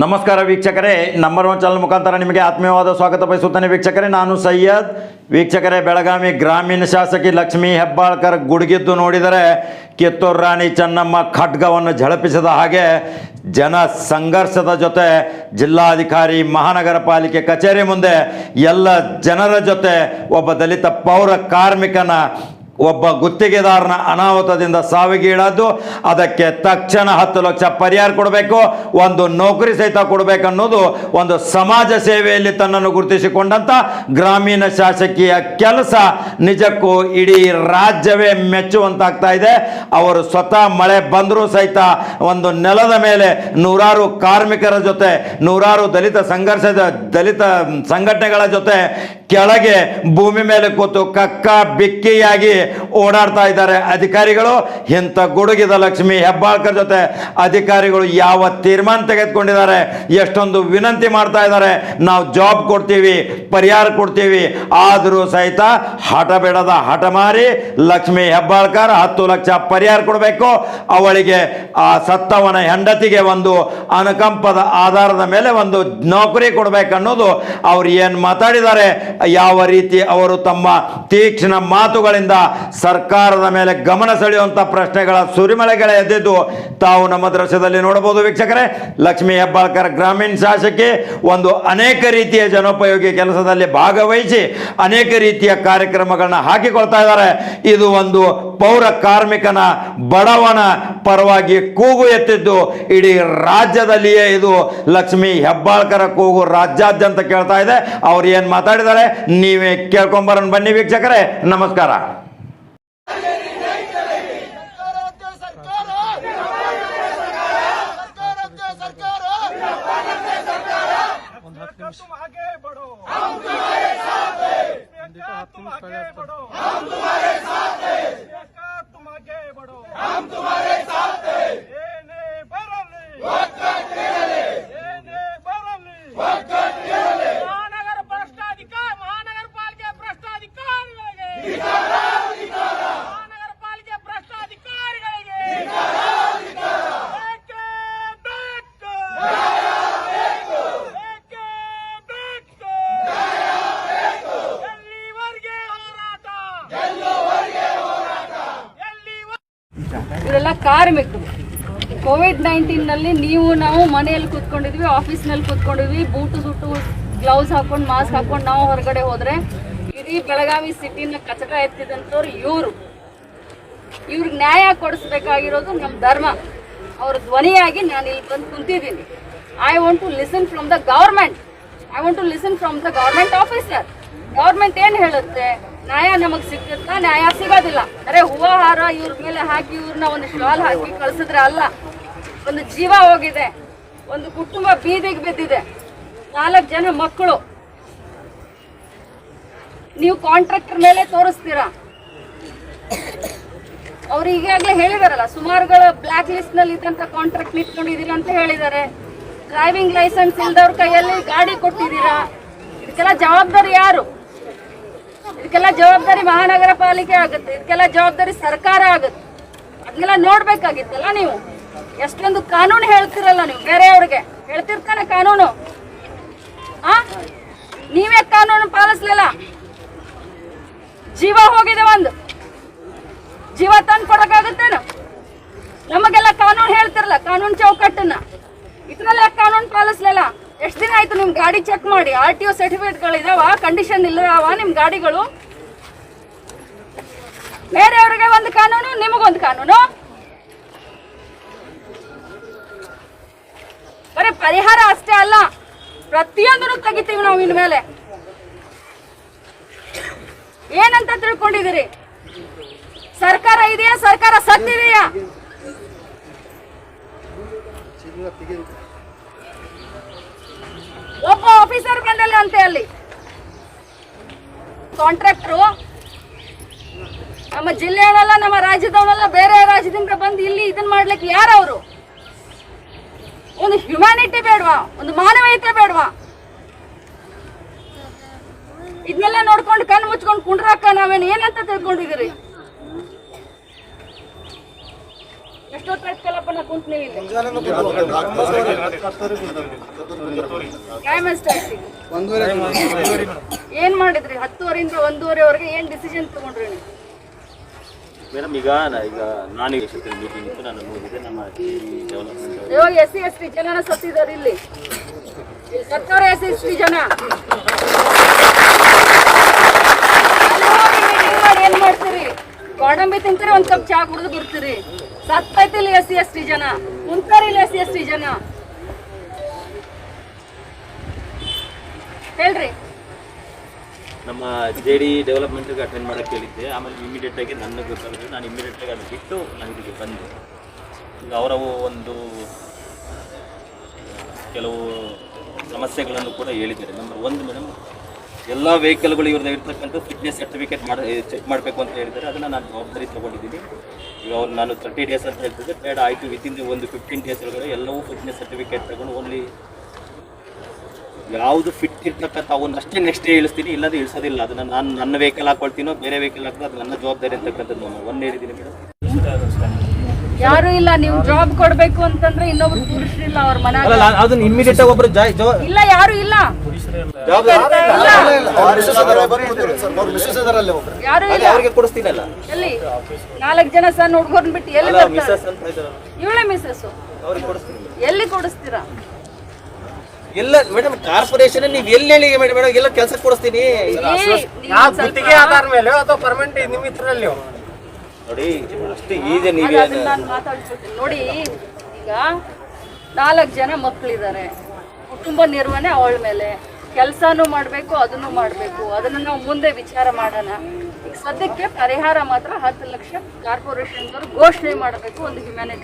ನಮಸ್ಕಾರ ವೀಕ್ಷಕರೇ number one channel ಮುಖಾಂತರ ನಿಮಗೆ ಆತ್ಮೀಯವಾದ ಸ್ವಾಗತ ಬಯಸುತ್ತೇನೆ ವೀಕ್ಷಕರೇ. ನಾನು ಸೈಯದ್. ವೀಕ್ಷಕರೇ, ಬೆಳಗಾವಿ ಗ್ರಾಮೀಣ ಶಾಸಕಿ ಲಕ್ಷ್ಮೀ ಹೆಬ್ಬಾಳ್ಕರ್ ಗುಡುಗಿದ್ದು ನೋಡಿದರೆ ಕಿತ್ತೂರು ರಾಣಿ ಚೆನ್ನಮ್ಮ ಖಡ್ಗವನ್ನು ಝಳಪಿಸಿದ ಹಾಗೆ ಜನ ಸಂಘರ್ಷದ ಜೊತೆ ಜಿಲ್ಲಾಧಿಕಾರಿ, ಮಹಾನಗರ ಪಾಲಿಕೆ ಕಚೇರಿ ಮುಂದೆ ಎಲ್ಲ ಜನರ ಜೊತೆ ಒಬ್ಬ ದಲಿತ ಪೌರ ಕಾರ್ಮಿಕನ ಒಬ್ಬ ಗುತ್ತಿಗೆದಾರನ ಅನಾಹುತದಿಂದ ಸಾವಿಗೀಡಾದ್ದು, ಅದಕ್ಕೆ ತಕ್ಷಣ ಹತ್ತು ಲಕ್ಷ ಪರಿಹಾರ ಕೊಡಬೇಕು, ಒಂದು ನೌಕರಿ ಸಹಿತ ಕೊಡಬೇಕನ್ನೋದು ಒಂದು ಸಮಾಜ ಸೇವೆಯಲ್ಲಿ ತನ್ನನ್ನು ಗುರುತಿಸಿಕೊಂಡಂಥ ಗ್ರಾಮೀಣ ಶಾಸಕಿಯ ಕೆಲಸ ನಿಜಕ್ಕೂ ಇಡೀ ರಾಜ್ಯವೇ ಮೆಚ್ಚುವಂತಾಗ್ತಾ ಇದೆ. ಅವರು ಸ್ವತಃ ಮಳೆ ಬಂದರೂ ಸಹಿತ ಒಂದು ನೆಲದ ಮೇಲೆ ನೂರಾರು ಕಾರ್ಮಿಕರ ಜೊತೆ, ನೂರಾರು ದಲಿತ ಸಂಘರ್ಷದ ದಲಿತ ಸಂಘಟನೆಗಳ ಜೊತೆ ಕೆಳಗೆ ಭೂಮಿ ಮೇಲೆ ಕೂತು ಕಕ್ಕ ಬಿಕ್ಕಿಯಾಗಿ ಓಡಾಡ್ತಾ ಇದ್ದಾರೆ. ಅಧಿಕಾರಿಗಳು, ಇಂಥ ಗುಡುಗಿದ ಲಕ್ಷ್ಮಿ ಹೆಬ್ಬಾಳ್ಕರ್ ಜೊತೆ ಅಧಿಕಾರಿಗಳು ಯಾವ ತೀರ್ಮಾನ ತೆಗೆದುಕೊಂಡಿದ್ದಾರೆ, ಎಷ್ಟೊಂದು ವಿನಂತಿ ಮಾಡ್ತಾ ಇದ್ದಾರೆ. ನಾವು ಜಾಬ್ ಕೊಡ್ತೀವಿ, ಪರಿಹಾರ ಕೊಡ್ತೀವಿ. ಆದರೂ ಸಹಿತ ಹಠ ಬಿಡದ ಹಠ ಮಾರಿ ಲಕ್ಷ್ಮಿ ಹೆಬ್ಬಾಳ್ಕರ್ ಹತ್ತು ಲಕ್ಷ ಪರಿಹಾರ ಕೊಡಬೇಕು. ಅವಳಿಗೆ ಆ ಸತ್ತವನ ಹೆಂಡತಿಗೆ ಒಂದು ಅನುಕಂಪದ ಆಧಾರದ ಮೇಲೆ ಒಂದು ನೌಕರಿ ಕೊಡಬೇಕನ್ನೋದು ಅವ್ರು ಏನು ಮಾತಾಡಿದ್ದಾರೆ. ಯಾವ ರೀತಿ ಅವರು ತಮ್ಮ ತೀಕ್ಷ್ಣ ಮಾತುಗಳಿಂದ ಸರ್ಕಾರದ ಮೇಲೆ ಗಮನ ಸೆಳೆಯುವಂಥ ಪ್ರಶ್ನೆಗಳ ಸುರಿಮಳೆಗಳೇ ಎದ್ದಿದ್ದು ತಾವು ನಮ್ಮ ದೃಶ್ಯದಲ್ಲಿ ನೋಡಬಹುದು ವೀಕ್ಷಕರೇ. ಲಕ್ಷ್ಮೀ ಹೆಬ್ಬಾಳ್ಕರ್ ಗ್ರಾಮೀಣ ಶಾಸಕಿ ಒಂದು ಅನೇಕ ರೀತಿಯ ಜನೋಪಯೋಗಿ ಕೆಲಸದಲ್ಲಿ ಭಾಗವಹಿಸಿ ಅನೇಕ ರೀತಿಯ ಕಾರ್ಯಕ್ರಮಗಳನ್ನ ಹಾಕಿಕೊಳ್ತಾ ಇದ್ದಾರೆ. ಇದು ಒಂದು ಪೌರ ಕಾರ್ಮಿಕನ ಬಡವನ ಪರವಾಗಿ ಕೂಗು ಎತ್ತಿದ್ದು ಇಡೀ ರಾಜ್ಯದಲ್ಲಿಯೇ ಇದು ಲಕ್ಷ್ಮೀ ಹೆಬ್ಬಾಳ್ಕರ ಕೂಗು ರಾಜ್ಯಾದ್ಯಂತ ಕೇಳ್ತಾ ಇದೆ. ಅವ್ರು ಏನು ಮಾತಾಡಿದ್ದಾರೆ? ನೀವೇ ಕೇಳ್ಕೊಂಬರೋಣ ಬನ್ನಿ ವೀಕ್ಷಕರೇ ನಮಸ್ಕಾರ ಸರ್ಕಾರಕ್ಕೆ ಸರ್ಕಾರ ಸರ್ಕಾರಕ್ಕೆ ಸರ್ಕಾರ तुम आगे बढ़ो हम तुम्हारे साथ हैं तुम आगे बढ़ो हम ಇವರೆಲ್ಲ ಕಾರ್ಮಿಕರು. ಕೋವಿಡ್ ನೈನ್ಟೀನ್ನಲ್ಲಿ ನೀವು, ನಾವು ಮನೆಯಲ್ಲಿ ಕೂತ್ಕೊಂಡಿದ್ವಿ ಆಫೀಸ್ನಲ್ಲಿ ಕೂತ್ಕೊಂಡಿದ್ವಿ, ಬೂಟು, ಸುಟ್ಟು ಗ್ಲೌಸ್ ಹಾಕೊಂಡು ಮಾಸ್ಕ್ ಹಾಕೊಂಡು ನಾವು ಹೊರಗಡೆ ಹೋದ್ರೆ ಇಡೀ ಬೆಳಗಾವಿ ಸಿಟಿನ ಕಚಟ ಎತ್ತಿದಂಥವ್ರು ಇವರು. ಇವ್ರಿಗೆ ನ್ಯಾಯ ಕೊಡಿಸ್ಬೇಕಾಗಿರೋದು ನಮ್ಮ ಧರ್ಮ. ಅವ್ರ ಧ್ವನಿಯಾಗಿ ನಾನು ಇಲ್ಲಿ ಬಂದು ಕುಂತಿದ್ದೀನಿ. I want to listen from the government I want to listen from the government officer government ಏನು ಹೇಳುತ್ತೆ? ನ್ಯಾಯ ನಮಗೆ ಸಿಕ್ಕುತ್ತಾ? ನ್ಯಾಯ ಸಿಗೋದಿಲ್ಲ. ಅರೆ ಹೂವ, ಹಾರ ಇವ್ರ ಮೇಲೆ ಹಾಕಿ ಇವ್ರನ್ನ ಒಂದು ಶಾಲ್ ಹಾಕಿ ಕಳಿಸಿದ್ರೆ ಅಲ್ಲ. ಒಂದು ಜೀವ ಹೋಗಿದೆ. ಒಂದು ಕುಟುಂಬ ಬೀದಿಗೆ ಬಿದ್ದಿದೆ. ನಾಲ್ಕು ಜನ ಮಕ್ಕಳು. ನೀವು ಕಾಂಟ್ರಾಕ್ಟರ್ ಮೇಲೆ ತೋರಿಸ್ತೀರಾ? ಅವ್ರು ಈಗಾಗಲೇ ಹೇಳಿದಾರಲ್ಲ, ಸುಮಾರುಗಳ ಬ್ಲ್ಯಾಕ್ ಲಿಸ್ಟ್ನಲ್ಲಿ ಇದ್ದಂತ ಕಾಂಟ್ರಾಕ್ಟ್ ನಿಂತ್ಕೊಂಡಿದ್ದೀರಾ ಅಂತ ಹೇಳಿದ್ದಾರೆ ಡ್ರೈವಿಂಗ್ ಲೈಸೆನ್ಸ್ ಇಲ್ದವ್ರ ಕೈಯಲ್ಲಿ ಗಾಡಿ ಕೊಟ್ಟಿದ್ದೀರಾ? ಇದಕ್ಕೆಲ್ಲ ಜವಾಬ್ದಾರಿ ಯಾರು? ಇದಕ್ಕೆಲ್ಲ ಜವಾಬ್ದಾರಿ ಮಹಾನಗರ ಪಾಲಿಕೆ ಆಗುತ್ತೆ, ಇದಕ್ಕೆಲ್ಲ ಜವಾಬ್ದಾರಿ ಸರ್ಕಾರ ಆಗುತ್ತೆ. ಅದನ್ನೆಲ್ಲ ನೋಡ್ಬೇಕಾಗಿತ್ತಲ್ಲ ನೀವು? ಎಷ್ಟೊಂದು ಕಾನೂನು ಹೇಳ್ತಿರಲ್ಲ ನೀವು, ಬೇರೆಯವ್ರಿಗೆ. ಹೇಳ್ತಿರ್ತಾನೆ ಕಾನೂನು. ಆ? ನೀವೇ ಕಾನೂನು ಪಾಲಿಸ್ಲಿಲ್ಲ? ಜೀವ ಹೋಗಿದೆ ಒಂದು. ಜೀವ ತಂದು ಕೊಡಕ್ಕಾಗುತ್ತೇನು? ನಮಗೆಲ್ಲ ಕಾನೂನು ಹೇಳ್ತಿರಲ್ಲ, ಕಾನೂನು ಚೌಕಟ್ಟನ್ನ. ಇದನ್ನೆಲ್ಲ ಕಾನೂನು ಪಾಲಿಸ್ಲಿಲ್ಲ. ಎಷ್ಟು ದಿನ ಆಯ್ತು ನಿಮ್ ಗಾಡಿ ಚೆಕ್ ಮಾಡಿ? ಆರ್ ಟಿ ಒ ಸರ್ಟಿಫಿಕೇಟ್ಗಳು ಇದಾವ ಕಂಡೀಷನ್ ಇಲ್ಲದಾವ ನಿಮ್ ಗಾಡಿಗಳು? ಬೇರೆಯವ್ರಿಗೆ ಒಂದು ಕಾನೂನು, ನಿಮಗೊಂದು ಕಾನೂನು? ಬರೀ ಪರಿಹಾರ ಅಷ್ಟೇ ಅಲ್ಲ, ಪ್ರತಿಯೊಂದನ್ನು ತೆಗಿತೀವಿ ನಾವು ಇನ್ಮೇಲೆ. ಏನಂತ ತಿಳ್ಕೊಂಡಿದ್ದೀರಿ? ಸರ್ಕಾರ ಇದೆಯಾ? ಸರ್ಕಾರ ಸತ್ತಿದೆಯಾ ಒಬ್ಬ ಆಫೀಸರ್ ಬಂದಲ್ಲ ಅಂತೆ ಅಲ್ಲಿ. ಕಾಂಟ್ರಾಕ್ಟ್ರು ನಮ್ಮ ಜಿಲ್ಲೆಯವರೆಲ್ಲ ನಮ್ಮ ರಾಜ್ಯದವರಲ್ಲ ಬೇರೆ ರಾಜ್ಯದಿಂದ ಬಂದು ಇಲ್ಲಿ ಇದನ್ನ ಮಾಡ್ಲಿಕ್ಕೆ ಯಾರವರು? ಒಂದು ಹ್ಯುಮ್ಯಾನಿಟಿ ಬೇಡವಾ? ಒಂದು ಮಾನವೀಯತೆ ಬೇಡವಾ? ಇದನ್ನೆಲ್ಲ ನೋಡ್ಕೊಂಡು ಕಣ್ಣು ಮುಚ್ಕೊಂಡು ಕುಂಡ್ರಕ್ಕ ನಾವೇನು ಏನಂತ ತಿಳ್ಕೊಂಡಿದ್ದೀರಿ? ಎಷ್ಟೊತ್ತಾಯ್ತಲ್ಲಪ್ಪ ನಾ ಕುಂತ್ನಿ ಇಲ್ಲಿ? ಏನ್ ಮಾಡಿದ್ರಿ? ಹತ್ತುವರೆಯಿಂದ ಒಂದೂವರೆವರೆಗೆ ಏನ್ ಡಿಸಿಷನ್ ತಗೊಂಡ್ರಿ ನೀವು? ಮೇಡಮ್ ಈಗ ಈಗ ನಾನು ಮೀಟಿಂಗ್ ಇತ್ತು ನಾನು ಹೋಗಿದ್ದೆ ನಮ್ಮ ಡೆವಲಪ್ಮೆಂಟ್ ಇವಾಗ ಎಸ್ ಸಿ ಎಸ್ ಟಿ ಜನ ಸತ್ತಿದ್ದಾರೆ ಇಲ್ಲಿ. ಎಸ್ ಎಸ್ ಟಿ ಜನ ಅಲ್ಲಿ ಹೋಗಿ meeting ಮಾಡಿ ಏನ್ ಮಾಡ್ತೀರಿ? ಗೋಡಂಬಿ ತಿಂತೀರಿ, ಒಂದ್ ಕಪ್ ಚಾ ಕುಡಿದು ಬರ್ತೀರಿ. ಸತ್ತೈತಿ ಇಲ್ಲಿ ಎಸ್ ಸಿ ಎಸ್ ಟಿ ಜನ. ಕುಂತಾರಿ ಇಲ್ಲಿ ಎಸ್ ಸಿ ಎಸ್ ಟಿ ಜನ. ಹೇಳ್ರಿ. ನಮ್ಮ ಜೆ ಡಿ ಡೆವಲಪ್ಮೆಂಟ್ಗೆ ಅಟೆಂಡ್ ಮಾಡಕ್ಕೆ ಹೇಳಿದ್ದೆ. ಆಮೇಲೆ ಇಮಿಡಿಯೇಟ್ ಆಗಿ ನನಗೆ ಗೊತ್ತಾಗಿದೆ ನಾನು ಇಮಿಡಿಯೇಟ್ ಆಗಿ ಅದು ಬಿಟ್ಟು ನಾನು ಬಂದೆ. ಈಗ ಅವರ ಒಂದು, ಕೆಲವು ಸಮಸ್ಯೆಗಳನ್ನು ಕೂಡ ಹೇಳಿದ್ದಾರೆ. ನಂಬರ್ ಒಂದು ಮೇಡಮ್ ಎಲ್ಲ ವೆಹಿಕಲ್ಗಳು ಇವ್ರದ್ದು ಇರ್ತಕ್ಕಂಥ ಫಿಟ್ನೆಸ್ ಸರ್ಟಿಫಿಕೇಟ್ ಮಾಡಿ ಚೆಕ್ ಮಾಡಬೇಕು ಅಂತ ಹೇಳಿದ್ದಾರೆ. ಅದನ್ನು ನಾನು ಜವಾಬ್ದಾರಿ ತೊಗೊಂಡಿದ್ದೀನಿ. ಈಗ ಅವ್ರು ನಾನು ತರ್ಟಿ ಡೇಸ್ ಅಂತ ಹೇಳ್ತಿದ್ದೆ ಬೇಡ ಆಯಿತು ವಿತಿನ್ ದಿ ಒಂದು ಫಿಫ್ಟೀನ್ ಡೇಸ್ ಒಳಗಡೆ ಎಲ್ಲವೂ ಫಿಟ್ನೆಸ್ ಸರ್ಟಿಫಿಕೇಟ್ ತಗೊಂಡು ಓನ್ಲಿ ಯಾವುದು ಫಿಟ್ ಇರ್ತಕ್ಕಂಥ ಅವನ್ನ ಅಷ್ಟೇ ನೆಕ್ಸ್ಟ್ ಡೇ ಇಳಿಸ್ತೀನಿ. ಇಲ್ಲದೆ ಇಳಿಸೋದಿಲ್ಲ. ಅದನ್ನು ನಾನು ನನ್ನ ವೆಹಿಕಲ್ ಹಾಕೊಳ್ತೀನೋ ಬೇರೆ ವೆಹಿಕಲ್ ಹಾಕಿದ್ರೆ ಅದು ನನ್ನ ಜವಾಬ್ದಾರಿ ಅಂತಕ್ಕಂಥದ್ದು ನಾನು. ಒಂದು ಹೇಳಿದ್ದೀನಿ ಮೇಡಮ್ ಯಾರು ಇಲ್ಲ. ನೀವು ಜಾಬ್ ಕೊಡ್ಬೇಕು ಅಂತಂದ್ರೆ ಇನ್ನೊಬ್ರು ಪುರುಷರಿಲ್ಲ ಅವ್ರ ಮನೆ ಅದನ್ನ ಇಮಿಡಿಯೇಟ್ ಆಗಿ ಯಾರು ಇಲ್ಲ ಯಾರು ಇಲ್ಲ. ಅವ್ರಿಗೆ ಕೊಡಿಸ್ತೀನಲ್ಲ ಎಲ್ಲಿ? ನಾಲ್ಕು ಜನ ಸಣ್ಣ ಹುಡುಗರ್ನ ಬಿಟ್ಟು ಎಲ್ಲಿ ಇವಳೆ ಮಿಸ್ಸಸ್ ಅವ್ರಿಗೆ ಕೊಡಿಸ್ತೀನಿ. ಎಲ್ಲಿ ಕೊಡಿಸ್ತೀರಾ? ಎಲ್ಲ ಮೇಡಮ್ ಕಾರ್ಪೊರೇಷನ್ ನೀವ್ ಎಲ್ಲಿ ಹೇಳಿ ಮೇಡಮ್ ಮೇಡಮ್ ಎಲ್ಲ ಕೆಲಸ ಕೊಡಿಸ್ತೀನಿ. ಗುತ್ತಿಗೆ ಆಧಾರ ಮೇಲೆ ಅಥವಾ ಪರ್ಮನೆಂಟ್ ನಿಮಿತ್ತರಲ್ಲಿ ನೋಡಿ ಅಷ್ಟೇ ಈಗ ನೀವೇ ನಾನು ಮಾತಾಡ್ಕೊಳ್ತೀನಿ. ನೋಡಿ ಈಗ ನಾಲ್ಕು ಜನ ಮಕ್ಕಳಿದ್ದಾರೆ ಕುಟುಂಬ ನಿರ್ವಹಣೆ ಅವಳ ಮೇಲೆ. ಕೆಲಸನೂ ಮಾಡಬೇಕು, ಅದನ್ನು ಮಾಡಬೇಕು. ಅದನ್ನು ನಾವು ಮುಂದೆ ವಿಚಾರ ಮಾಡೋಣ. ಸದ್ಯಕ್ಕೆ ಪರಿಹಾರ ಮಾತ್ರ ಹತ್ತು ಲಕ್ಷ ಕಾರ್ಪೊರೇಷನ್ದವ್ರು ಘೋಷಣೆ ಮಾಡಬೇಕು ಒಂದು ಹ್ಯುಮ್ಯಾನಿಟಿ